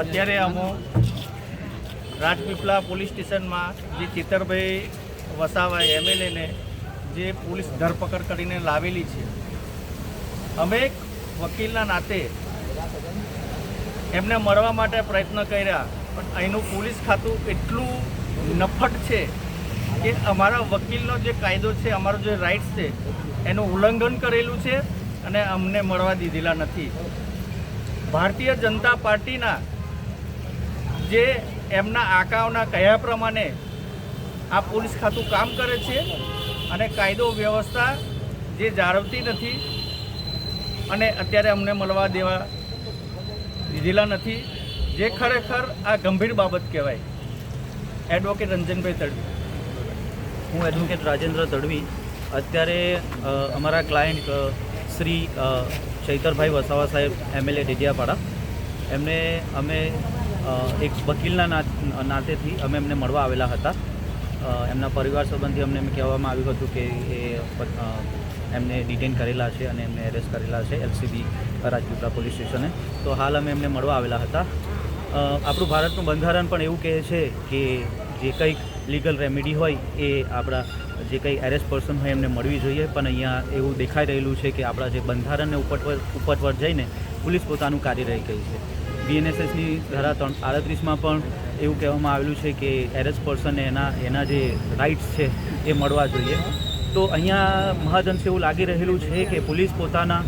અત્યારે અમો રાજપીપળા પોલીસ સ્ટેશનમાં જે ચિત્તરભાઈ વસાવા એમએલએને જે પોલીસ ધરપકડ કરીને લાવેલી છે, અમે એક વકીલના નાતે એમને મળવા માટે પ્રયત્ન કર્યા, પણ અહીંનું પોલીસ ખાતું એટલું નફટ છે કે અમારા વકીલનો જે કાયદો છે, અમારો જે રાઇટ્સ છે, એનું ઉલ્લંઘન કરેલું છે અને અમને મળવા દીધેલા નથી. ભારતીય જનતા પાર્ટીના જે એમના આકાઓના કહ્યા પ્રમાણે આ પોલીસ ખાતું કામ કરે છે અને કાયદો વ્યવસ્થા જે જાળવતી નથી અને અત્યારે અમને મળવા દેવા દીધેલા નથી, જે ખરેખર આ ગંભીર બાબત કહેવાય. એડવોકેટ રંજનભાઈ તડવી. હું એડવોકેટ રાજેન્દ્ર તડવી. અત્યારે અમારા ક્લાયન્ટ શ્રી ચૈતરભાઈ વસાવા સાહેબ એમએલએ ડેડિયાપાડા. એમને અમે એક વકીલના નાતેથી અમે એમને મળવા આવેલા હતા. એમના પરિવાર સંબંધી અમને કહેવામાં આવ્યું હતું કે એ એમને ડિટેન કરેલા છે અને એમને એરેસ્ટ કરેલા છે એલસીબી રાજપીપળા પોલીસ સ્ટેશને. તો હાલ અમે એમને મળવા આવેલા હતા. આપણું ભારતનું બંધારણ પણ એવું કહે છે કે જે કંઈક લીગલ રેમેડી હોય એ આપણા, જે કંઈ એરેસ્ટ પર્સન હોય એમને મળવી જોઈએ. પણ અહીંયા એવું દેખાઈ રહેલું છે કે આપણા જે બંધારણને ઉપરવર ઉપરવર જઈને પોલીસ પોતાનું કાર્ય રહી ગઈ છે. બીએનએસએસની ધારા ત્રણ આડત્રીસમાં પણ એવું કહેવામાં આવેલું છે કે એરેસ્ટ પર્સનને એના એના જે રાઇટ્સ છે એ મળવા જોઈએ. તો અહીંયા મહાજનશે એવું લાગી રહેલું છે કે પોલીસ પોતાના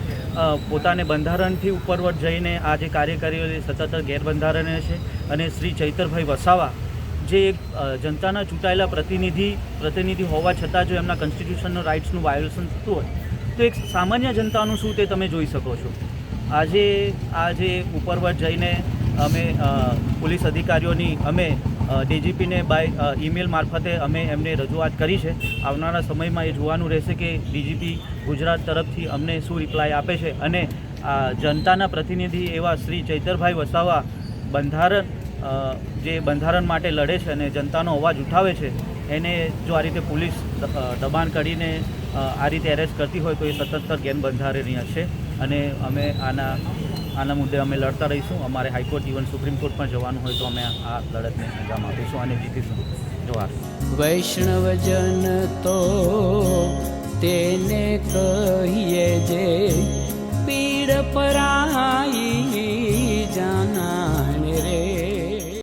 પોતાને બંધારણથી ઉપરવટ જઈને આ જે કાર્ય કરી રહી છે સતત ગેરબંધારણીય છે અને શ્રી ચૈતરભાઈ વસાવા જે એક જનતાના ચૂંટાયેલા પ્રતિનિધિ પ્રતિનિધિ હોવા છતાં જો એમના કોન્સ્ટિટ્યુશનનો રાઇટ્સનું વાયોલેશન થતું હોય, તો એક સામાન્ય જનતાનું શું તે તમે જોઈ શકો છો? આજે આજે ઉપરવટ જઈને અમે પોલીસ અધિકારીઓની, અમે ડીજીપીને બાય ઈમેલ મારફતે અમે એમને રજૂઆત કરી છે. આવનારા સમયમાં એ જોવાનું રહેશે કે ડીજીપી ગુજરાત તરફથી અમને શું રિપ્લાય આપે છે અને જનતાના પ્રતિનિધિ એવા શ્રી ચૈતરભાઈ વસાવા બંધારણ જે બંધારણ માટે લડે છે અને જનતાનો અવાજ ઉઠાવે છે, એને જો આ રીતે પોલીસ દબાણ કરીને આ રીતે એરેસ્ટ કરતી હોય તો એ સતત ગેરબંધારણીય છે. અને અમે આના આના મુદ્દે અમે લડતા રહીશું. અમારે હાઈકોર્ટ ઇવન સુપ્રીમ કોર્ટ પણ જવાનું હોય તો અમે આ લડતને અંજામ આપીશું અને જીતીશું. જોહાર વૈષ્ણવજન તો તેને કહીએ જે પીડ પરાઈ